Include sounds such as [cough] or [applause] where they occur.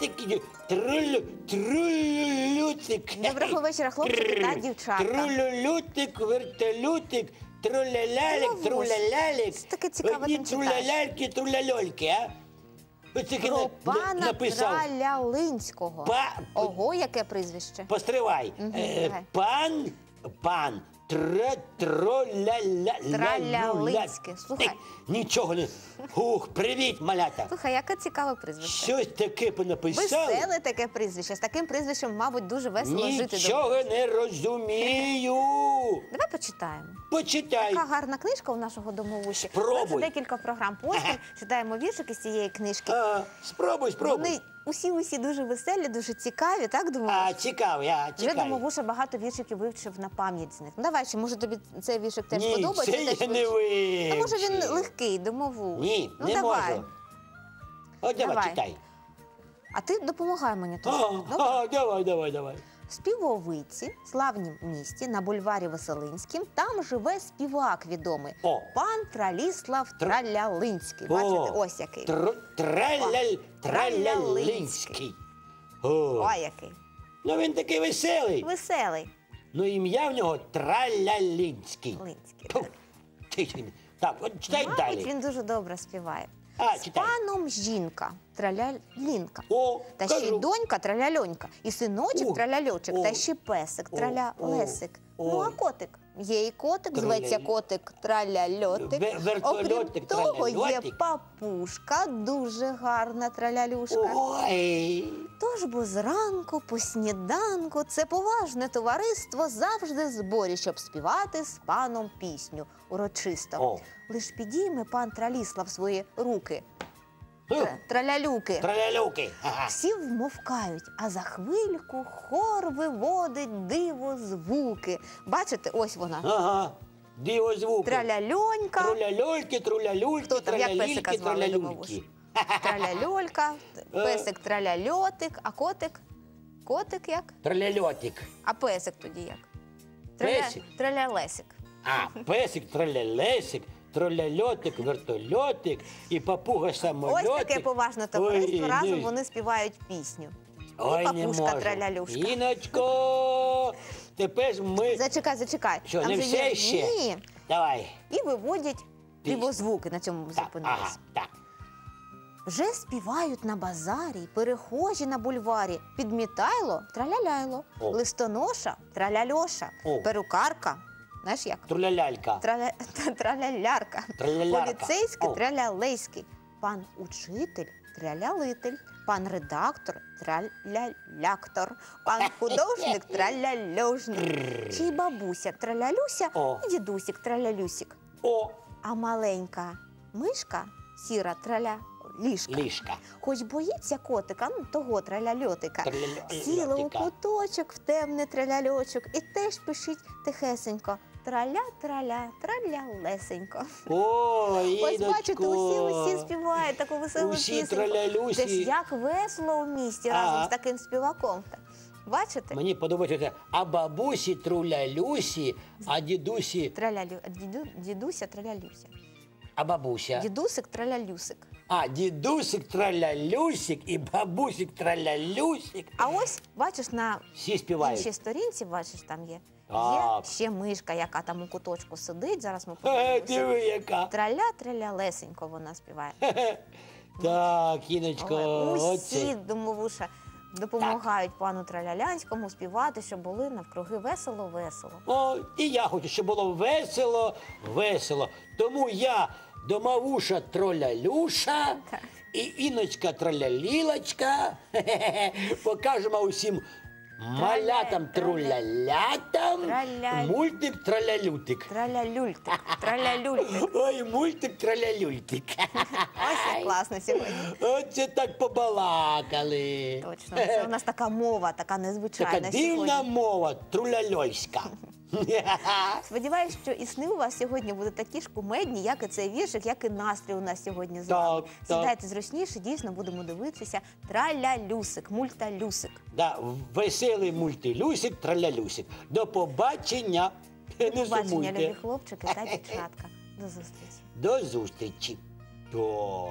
Ой, трулю, трулютик. Доброго вечора, хлопчики та дівчата. Трулютик, вертолютик, трулялялик, Ловусь. трулялялик. Що таке цікаве Одні там читаєш? труляляльки, труляльольки, а? Ось Про на- на- пана написав. Тралялинського. Па- Ого, яке прізвище. Постривай. Мгм, Е, давай. Пан, пан, Тралялинське. Слухай. Нічого не. Ух, привіт, малята. Слухай, яке цікаве прізвище. Щось таке понаписали. Веселе таке прізвище. З таким прізвищем, мабуть, дуже весело жити. Нічого не розумію. Давай почитаємо. Почитай. Така гарна книжка у нашого домовуші. Спробуй. Ми вже декілька програм поспіль читаємо віршики з цієї книжки. А, спробуй, спробуй. Вони усі-усі дуже веселі, дуже цікаві, так думаю? А, цікавий, а, Вже цікавий. Домовуша багато віршиків вивчив на пам'ять з них. Ну давай, чи може тобі цей віршик теж Ні, подобається? це теж я не вивчив? А може він легкий, домову? Ні, ну, не давай. можу. От давай, Давай. читай. А ти допомагай мені О. Добре? а, давай, давай, давай. В Співовиці, славнім місті на бульварі Веселинським, там живе співак відомий. О. Пан Траліслав Тралялинський. Бачите, ось який. Тр- Траляль, Тралялинський. О, Ой, який. ну він такий веселий. Веселий. Ну ім'я в нього Тралялинський. Линський. Фу, ти. Так, от читай Мабуть, далі. він дуже добре співає. А, З читай. паном жінка, тралялінка. О, Та ще й кажу. донька траляльонька, і синочок О, траляльочок, о, та ще песик, о, тралялесик. о, Ну, а котик? Є і котик, зветься котик траляльотик. Окрім того, є папушка, дуже гарна тралялюшка. Ой. Тож бо зранку, по сніданку, це поважне товариство завжди в зборі, щоб співати з паном пісню урочисто. Лиш підійме пан Траліслав свої руки, тралялюки. Тралялюки. Ага. Всі вмовкають, а за хвильку хор виводить диво звуки. Бачите, ось вона. Ага. Диво звуки. Траляльонька, Труляльольки, трулялюльки, Хто там, як песика звали, тралялюльки. [laughs] траляльолька, Е. песик траляльотик, а котик? Котик як? Траляльотик. А песик тоді як? Песик? Тралялесик. А, песик, тралялесик, троляльотик, вертольотик і папуга Ось таке поважне товариство. Ой, Разом ну, вони співають пісню. Ой, і не папушка можу. тралялюшка. Іночко, тепер ми... Зачекай, зачекай. Що, не же все є- ще? Ні. Давай. І виводять дивозвуки на цьому Так, зупинилися. ага, так. Вже співають на базарі, перехожі на бульварі. Підмітайло траляляйло, О. листоноша траляльоша, О. перукарка. Знаєш як? Трулялялька. Траля... [laughs] Тралялярка. Тралялярка. Поліцейський О. тралялейський. Пан учитель тралялитель. Пан редактор траляляктор. Пан [laughs] художник траляльожник. Чи й бабуся тралялюся, О. і дідусік тралялюсік. О, А маленька мишка сіра траля ліжка. ліжка. Хоч боїться котика, ну того траляльотика. Траляльотика. Сіла у куточок в темний траляльочок і теж пишіть тихесенько. Траля-траля, траля-лесенько. О, Ось бачите, усі усі співають таку веселу Усі пісеньку. тралялюсі. Це ж як весело в місті Ага. разом з таким співаком. Бачите? Мені подобається, це, а бабусі трулялюсі, а дідусі, Тралялю... Діду... Дідуся тралялюся. А бабуся. Дідусик тралялюсик. А дідусик тралялюсик і бабусик тралялюсик. А ось бачиш на Всі співають. іншій сторінці, бачиш, там є. Є ще мишка, яка там у куточку сидить. Зараз ми Е, подивимося. диви яка. Траля, траля, лесенько вона співає. Так, Іночко, Усі оце. домовуша допомагають пану Тралялянському співати, щоб були навкруги весело-весело. О, і я хочу, щоб було весело, весело. Тому я домовуша тролялюша і іночка тролялілочка. [laughs] Покажемо усім малятам трулялятам Траля- мультик тролялютик. Тралялюльтик, [laughs] тралялюльтик. Ой, мультик тролялюльтик. [laughs] Ось як класно сьогодні. Оце так побалакали. Точно. Це у нас така мова, така незвичайна Така дивна сьогодні. мова, труляльська. [laughs] Сподіваюсь, що і сни у вас сьогодні будуть такі ж кумедні, як і цей віршик, як і настрій у нас сьогодні з вами. Так, так. Сідайте зручніше, дійсно будемо дивитися. Тралялюсик, мульталюсик. Да, веселий мультилюсик, тралялюсик. До побачення. Не Побачення, любі хлопчики та дівчатка. До зустрічі. До зустрічі. До.